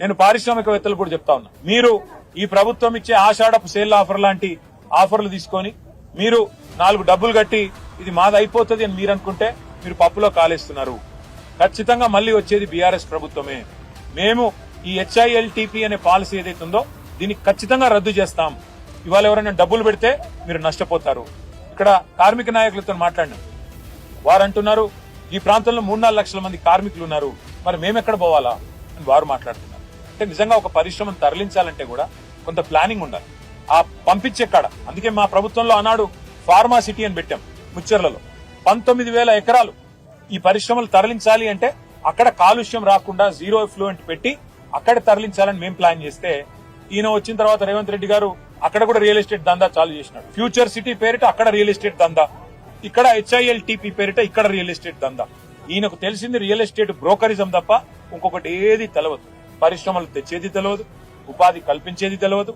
నేను పారిశ్రామికవేత్తలు కూడా చెప్తా ఉన్నా. మీరు ఈ ప్రభుత్వం ఇచ్చే ఆషాఢపు సేల్ ఆఫర్ లాంటి ఆఫర్లు తీసుకొని మీరు నాలుగు డబ్బులు కట్టి ఇది మాది అయిపోతుంది అని మీరు అనుకుంటే మీరు పప్పులో కాలేస్తున్నారు. ఖచ్చితంగా మళ్ళీ వచ్చేది బీఆర్ఎస్ ప్రభుత్వమే. మేము ఈ హెచ్ఐఎల్టీపీ అనే పాలసీ ఏదైతే ఉందో దీన్ని ఖచ్చితంగా రద్దు చేస్తాం. ఇవాళ ఎవరైనా డబ్బులు పెడితే మీరు నష్టపోతారు. ఇక్కడ కార్మిక నాయకులతో మాట్లాడినా వారు అంటున్నారు ఈ ప్రాంతంలో మూడు నాలుగు లక్షల మంది కార్మికులు ఉన్నారు. మరి మేమెక్కడ పోవాలా? అని వారు మాట్లాడుతున్నారు అంటే నిజంగా ఒక పరిశ్రమను తరలించాలంటే కూడా కొంత ప్లానింగ్ ఉండాలి. ఆ పంపించే కాడ అందుకే మా ప్రభుత్వంలో ఆనాడు ఫార్మా సిటీ అని పెట్టాం ముచ్చర్లలో. పంతొమ్మిది వేల ఎకరాలు ఈ పరిశ్రమలు తరలించాలి అంటే అక్కడ కాలుష్యం రాకుండా జీరో ఫ్లూయెంట్ పెట్టి అక్కడ తరలించాలని మేము ప్లాన్ చేస్తే ఈయన వచ్చిన తర్వాత రేవంత్ రెడ్డి గారు అక్కడ కూడా రియల్ ఎస్టేట్ దందా చాలు చేసినాడు. ఫ్యూచర్ సిటీ పేరిట అక్కడ రియల్ ఎస్టేట్ దందా. ఇక్కడ హెచ్ఐఎల్ టీపీ పేరిట ఇక్కడ రియల్ ఎస్టేట్ దందా. ఈయనకు తెలిసింది రియల్ ఎస్టేట్ బ్రోకరిజం తప్ప ఇంకొకటి ఏది తెలవదు. పరిశ్రమలు తెచ్చేది తెలియదు ఉపాధి కల్పించేది తెలియదు